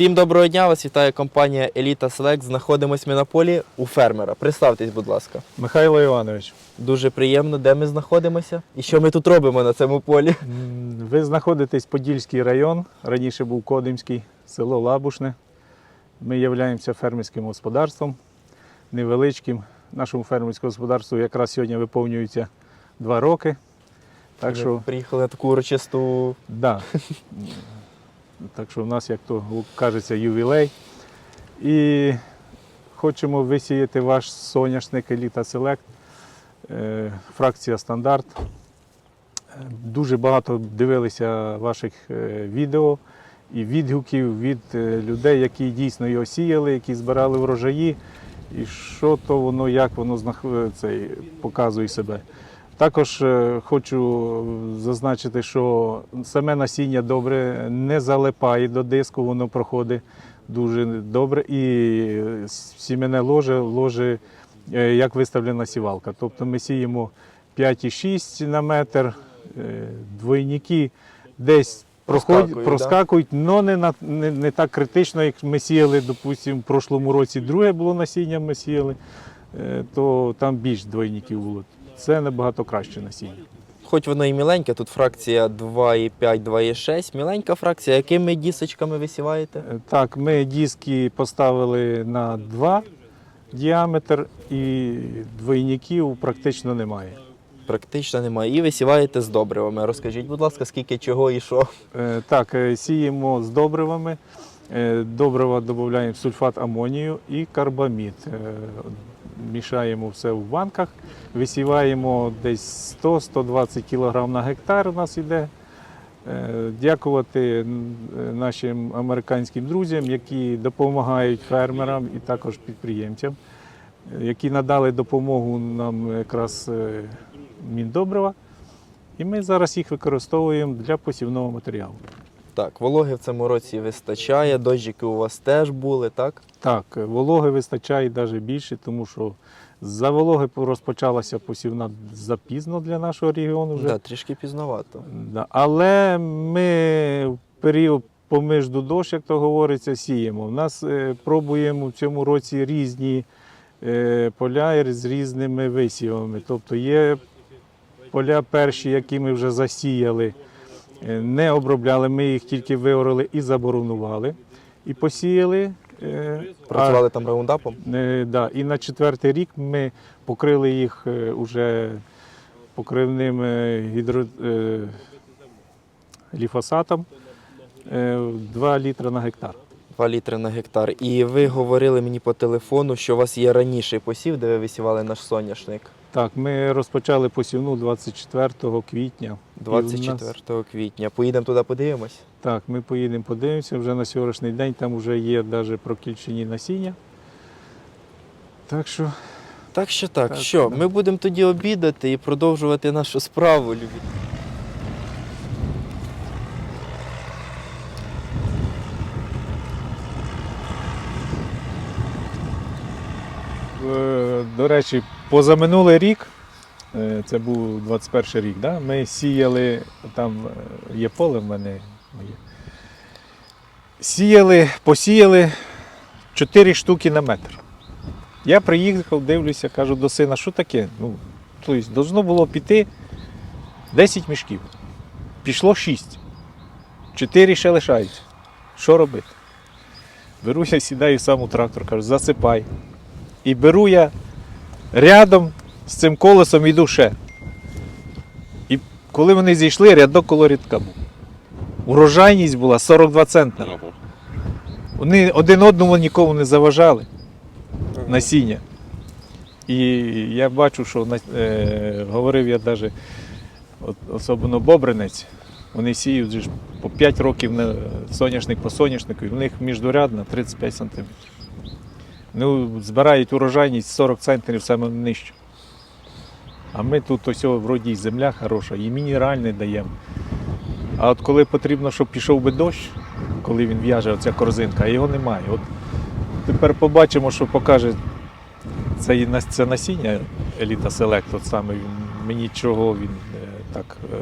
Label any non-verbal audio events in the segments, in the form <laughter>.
Всім доброго дня! Вас вітає компанія Еліта Селект. Знаходимось ми на полі у фермера. Представтесь, будь ласка. Михайло Іванович, Дуже приємно, де ми знаходимося і що ми тут робимо на цьому полі. ви знаходитесь Подільський район, раніше був Кодимський, село Лабушне. Ми являємося фермерським господарством, невеличким. Нашому фермерському господарству якраз сьогодні виповнюється два роки. Так що, приїхали на таку урочисту. да. <laughs> так що в нас, як то кажеться, ювілей. І хочемо висіяти ваш соняшник Еліта Селект, е, фракція стандарт. Е, Дуже багато дивилися ваших е, відео і відгуків від людей, які дійсно його сіяли, які збирали врожаї, і що то воно, як воно знах- цей, показує себе. Також е, хочу зазначити, що саме насіння добре не залипає до диску, воно проходить дуже добре. І сім'яне ложе, ложе е, як виставлена сівалка. Тобто ми сіємо 5,6 на метр, е, двойники десь Проскакують, проскакують, але не, на- не, не так критично, як ми сіяли, допустимо, в прошлому році друге було насіння, ми сіяли, то там більш двойників було. Це набагато краще насіння. Хоч воно і міленьке, тут фракція 2,5, 2,6. Міленька фракція. Якими дісочками висіваєте? Е, Так, ми диски поставили на 2 діаметр і двойників практично немає. Практично немає. І висіваєте з добривами. Розкажіть, будь ласка, скільки чого і що. Е, Так, е, сіємо з добривами. Добрива додаємо сульфат амонію і карбамід. Мішаємо все в банках, висіваємо десь 100-120 кг на гектар у нас йде. Е, Дякувати е, нашим американським друзям, які допомагають фермерам і також підприємцям, е, які надали допомогу нам якраз Міндобрива. І ми зараз їх використовуємо для посівного матеріалу. Так, вологи в цьому році вистачає, дощики у вас теж були, так? Так, вологи вистачає навіть більше, тому що за вологи розпочалася посівна запізно для нашого регіону вже. Да, трішки пізновато. Да. Але ми в період поміжду дощ, як то говориться, сіємо. У нас е, пробуємо в цьому році різні е, поля з різними висівами. Тобто є поля перші, які ми вже засіяли, не обробляли, ми їх тільки виорали і заборонували, і посіяли. е, а- Працювали там раундапом. Е, да. І на четвертий рік ми покрили їх е, уже покривним е, гідро, е, ліфосатом е, 2 літри на гектар. 2 літри на гектар. І ви говорили мені по телефону, що у вас є раніший посів, де ви висівали наш соняшник. Так, ми розпочали посівну 24 квітня. І нас- 24 квітня. Поїдемо туди, подивимось. Так, ми поїдемо подивимося. Вже на сьогоднішній день там вже є навіть прокільчені насіння. Так що Так що так, Так, що, да. ми будемо тоді обідати і продовжувати нашу справу. Любі. До речі, позаминулий рік, е, це був 21 рік, да? ми сіяли, там е, є поле в мене моє. Сіяли, посіяли 4 штуки на метр. Я приїхав, дивлюся, кажу до сина, що таке? Ну, тобто, должно було піти 10 мішків. Пішло 6. 4 ще лишаються. Що робити? Беру я сідаю сам у трактор, кажу, засипай. І беру я рядом з цим колесом йду ще. І коли вони зійшли, рядок коло рядка був. Урожайність була 42 центнера. Вони один одному нікому не заважали насіння. І я бачу, що е, говорив я навіть, особливо Бобринець, вони сіють по 5 років на соняшник по соняшнику, і в них міждорядна 35 сантиметрів. Ну, збирають урожайність 40 центнерів саме нижче. А ми тут ось вроді і земля хороша, і мінеральне даємо. А от коли потрібно, щоб пішов би дощ, коли він в'яже оця корзинка, а його немає. От тепер побачимо, що покаже це, це насіння Еліта Селект, от саме мені чого він е, так е,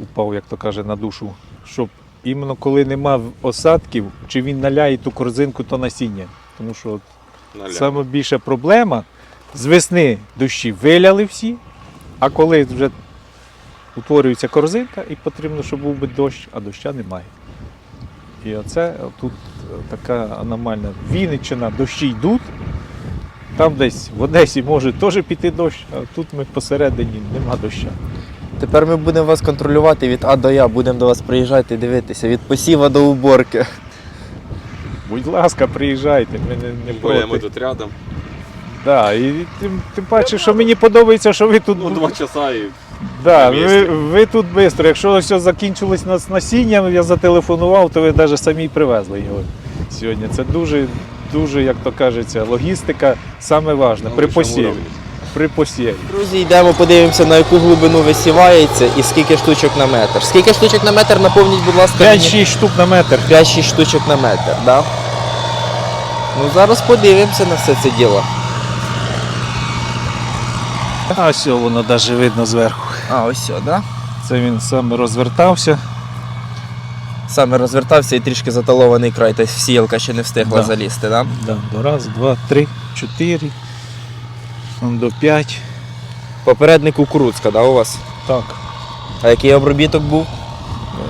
упав, як то каже, на душу, щоб іменно коли нема осадків, чи він наляє ту корзинку, то насіння. Тому що от Наля. саме більша проблема з весни дощі виляли всі, а коли вже утворюється корзинка і потрібно, щоб був би дощ, а доща немає. І оце тут така аномальна Вінниччина, дощі йдуть. Там десь в Одесі може теж піти дощ, а тут ми посередині нема доща. Тепер ми будемо вас контролювати від А до Я, будемо до вас приїжджати і дивитися, від посіва до уборки. Будь ласка, приїжджайте, ми не, не проти. ми тут рядом. Да, і тим, тим паче, що мені подобається, що ви тут Ну, два часа і Да, ви, ви тут швидко. Якщо все закінчилось на з насінням, я зателефонував, то ви навіть самі привезли його сьогодні. Це дуже, дуже, як то кажеться, логістика саме важне. на При посіві. При посіві. Друзі, йдемо, подивимося, на яку глибину висівається і скільки штучок на метр. Скільки штучок на метр, наповніть, будь ласка, 5-6 штук на метр. 5-6 штучок на метр, да? Ну зараз подивимося на все це діло. А все, воно навіть видно зверху. А, ось все, да? Це він саме розвертався. Саме розвертався і трішки заталований край, тобто сіялка ще не встигла Да. залізти, да? Да, раз, два, три, чотири. До п'ять. Попередник кукурудзка, да, у вас? Так. А який обробіток був?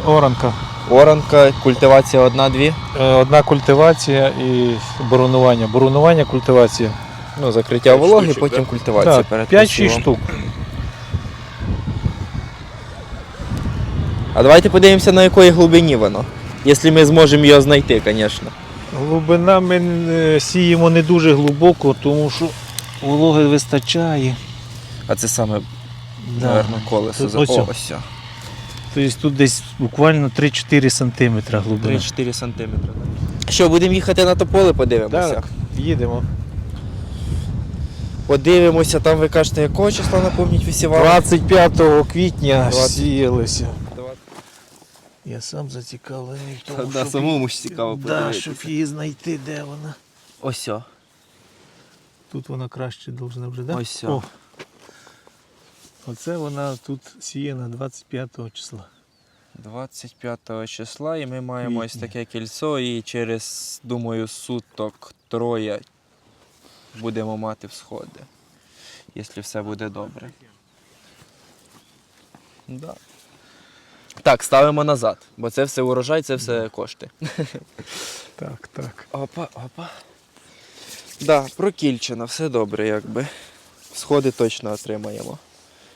Оранка. Оранка, культивація одна-дві. Е, Одна культивація і боронування. Боронування, культивація. Ну, закриття П'ять вологи, штучок, потім да? культивація Так, перед 5-6 посівом. штук. А давайте подивимося, на якої глибині воно. Якщо ми зможемо його знайти, звісно. Глибина ми е, сіємо не дуже глибоко, тому що вологи вистачає. А це саме, Да. мабуть, колесо. Тут за- ось. Тобто тут десь буквально 3-4 см глибина. 3-4 сантиметри. Що, будемо їхати на то поле, подивимося? Так, їдемо. Подивимося, там ви кажете, якого числа напомніть висівали? 25 квітня 20. сіялися. Я сам зацікавлений в тому, Да, щоб, самому ж цікаво да, щоб її знайти, де вона. Ось. Тут вона краще должна вже, да? Ось о. Оце вона тут сіяна 25 числа. 25 числа і ми маємо ось таке кільцо і через, думаю, суток троє будемо мати всходи. Якщо все буде добре. Да. Так, ставимо назад, бо це все урожай, це все кошти. Так, так. Опа, опа. Да, прокільчено, все добре, якби. Сходи точно отримаємо.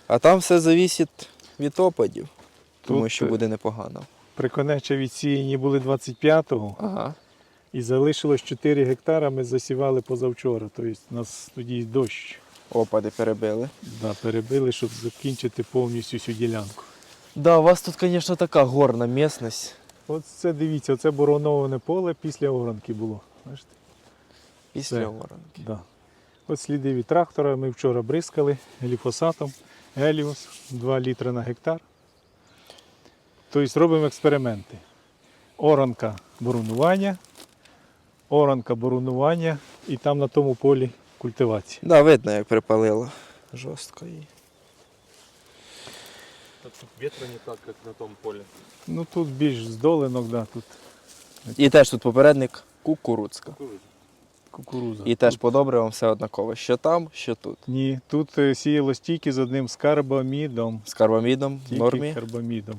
А там все завісить від опадів. Тому Тут, що е, буде непогано. Приконеча відсіяні були 25-го. Ага. І залишилось 4 гектара, ми засівали позавчора. Тобто у нас тоді дощ Опади перебили. да, перебили, щоб закінчити повністю цю ділянку. Да, у вас тут, звісно, така горна місцевість. От це дивіться, це бороноване поле після оранки було. Бачите? Після Це. оранки. Да. От сліди від трактора ми вчора бризкали гліфосатом, Еліус 2 літри на гектар. Тобто робимо експерименти. Оранка боронування, оранка боронування і там на тому полі культивація. Да, видно, як припалило. Жорстко і. Тут ветра не так, як на тому полі. Ну тут більш здоленок, да, тут І теж тут попередник кукурудзка. Кукуруза. І теж по добривам все однаково. Що там, що тут. Ні, тут е, сіялось тільки з одним. З карбамідом в Тільки нормі карбамідом.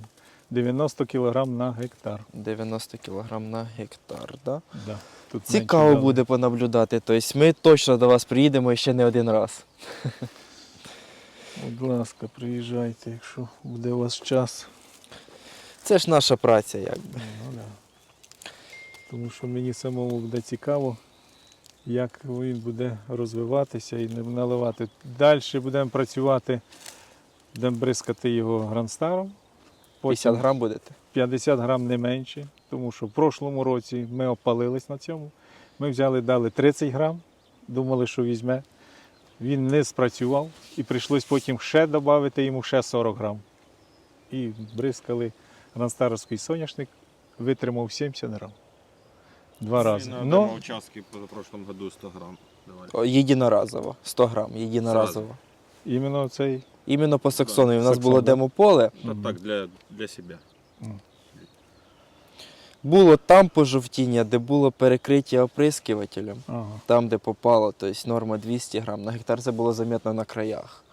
90 кг на гектар. 90 кг на гектар. Да? Да. Тут Цікаво менше дали. буде понаблюдати. Тобто ми точно до вас приїдемо ще не один раз. Будь ласка, приїжджайте, якщо буде у вас час. Це ж наша праця, якби. Ну, да. Тому що мені самому буде цікаво, як він буде розвиватися і не наливати. Далі будемо працювати, будемо бризкати його гранстаром. 50 грам будете? 50 грам не менше, тому що в прошлому році ми опалились на цьому. Ми взяли, дали 30 грам, думали, що візьме. Він не спрацював і прийшлось потім ще додати йому ще 40 грам. І бризкали Ранстаровський соняшник, витримав 70 грам. Два рази. На Но, одному участке в прошлом году 100 грамм давали. О, Єдиноразово. 100 грам, єдиноразово. іменно цей Іменно по Саксонові. У нас Саксон, було да. демополе. Это так, для, для себя. Було там пожовтіння, де було перекриття оприскувателем, Ага. там, де попало, тобто норма 200 грам на гектар, це було замітно на краях.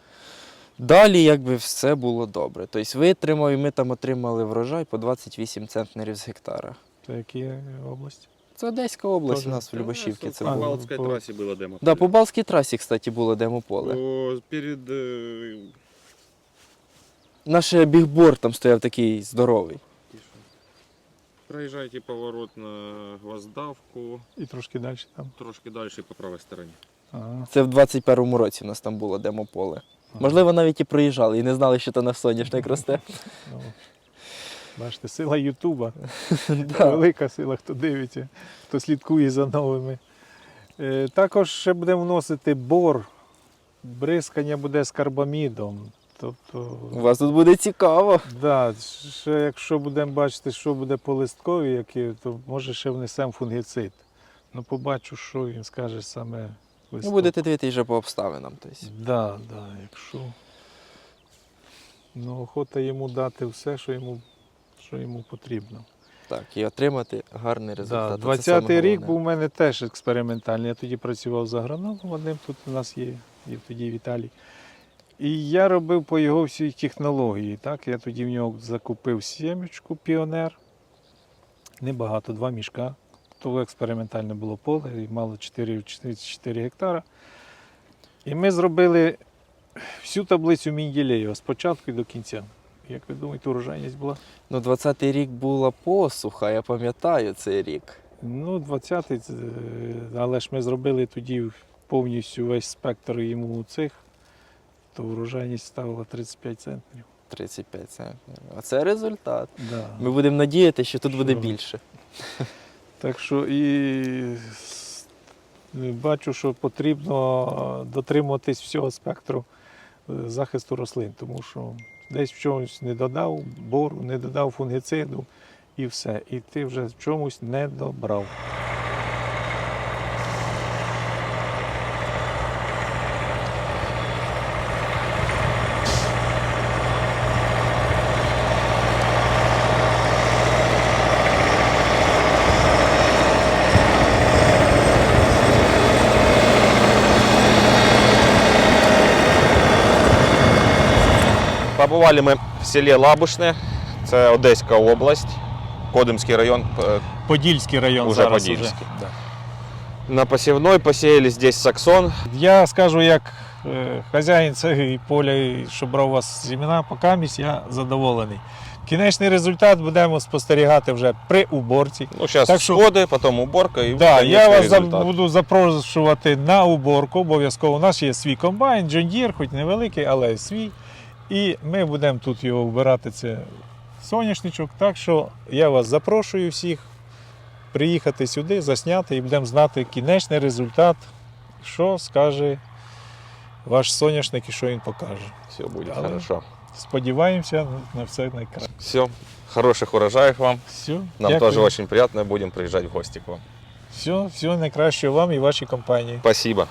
Далі якби все було добре. Тобто витримав і ми там отримали врожай по 28 центнерів з гектара. Це які області? Це Одеська область Тоже. у нас в Любашівці. Це По було. Балтской по- трассе было демо. Да, по Балтській трасі, кстати, було демополе. О, Перед э, Наш бігборд там стояв такий здоровий. проезжаете поворот на Гвоздавку, І трошки далі там. трошки дальше по правой стороне. Ага. Це в 21-му році у нас там було демополе. Можливо, навіть і проїжджали і не знали, що то на соняшник росте. Ну, бачите, сила Ютуба. <laughs> Велика сила, хто дивиться, хто слідкує за новими. Е, Також ще будемо вносити бор. Бризкання буде з карбамідом. Тобто, У вас тут буде цікаво. да, ще якщо будемо бачити, що буде по листкові, які, то може ще внесемо фунгіцид. Ну, побачу, що він скаже саме Ну, будете дивитися вже по обставинам. Тобто. Да, да, якщо. Ну, охота йому дати все, що йому, що йому потрібно. Так, і отримати гарний Да, результат. 20-й рік був у мене теж експериментальний. Я тоді працював за агрономом одним, тут у нас є, є тоді Віталій. І я робив по його всій технології. Так? Я тоді в нього закупив сімечку піонер. Небагато, два мішка. То експериментальне було поле, і мало 4, 4 гектара. І ми зробили всю таблицю Мінділеєва з початку і до кінця. Як ви думаєте, урожайність була? Ну, 20-й рік була посуха, я пам'ятаю цей рік. Ну, 20-й, е, але ж ми зробили тоді повністю весь спектр йому цих, то врожайність ставила 35 центнерів. 35 центнерів. А це результат. Да. Ми будемо надіятися, що тут буде більше. Так що і бачу, що потрібно дотримуватись всього спектру е, захисту рослин, тому що десь в чомусь не додав бору, не додав фунгициду і все. І ти вже в чомусь не добрав. Побували ми в селі Лабушне, це Одеська область, Кодимський район. Е, Подільський район Уже зараз Подільський. Уже. Да. На посівной посіяли здесь саксон. Я скажу, як е, хазяїн цього поля, що брав у вас зімена, покамість, я задоволений. Кінечний результат будемо спостерігати вже при уборці. Ну, зараз Так що- сходи, потім уборка і Да, я вас результат. буду запрошувати на уборку. Обов'язково у нас є свій комбайн, John Deere, хоч невеликий, але свій. І ми будемо тут його вбирати. Це соняшничок. Так що я вас запрошую всіх приїхати сюди, засняти і будемо знати кінечний результат, що скаже ваш соняшник і що він покаже. Все буде Але- хорошо. Сподіваємося на все найкраще. Все, хороших урожаїв вам. Все, Нам дякую. тоже очень приятно, будем приезжать в гости к вам. Все, все найкраще вам і вашій компанії. Спасибо.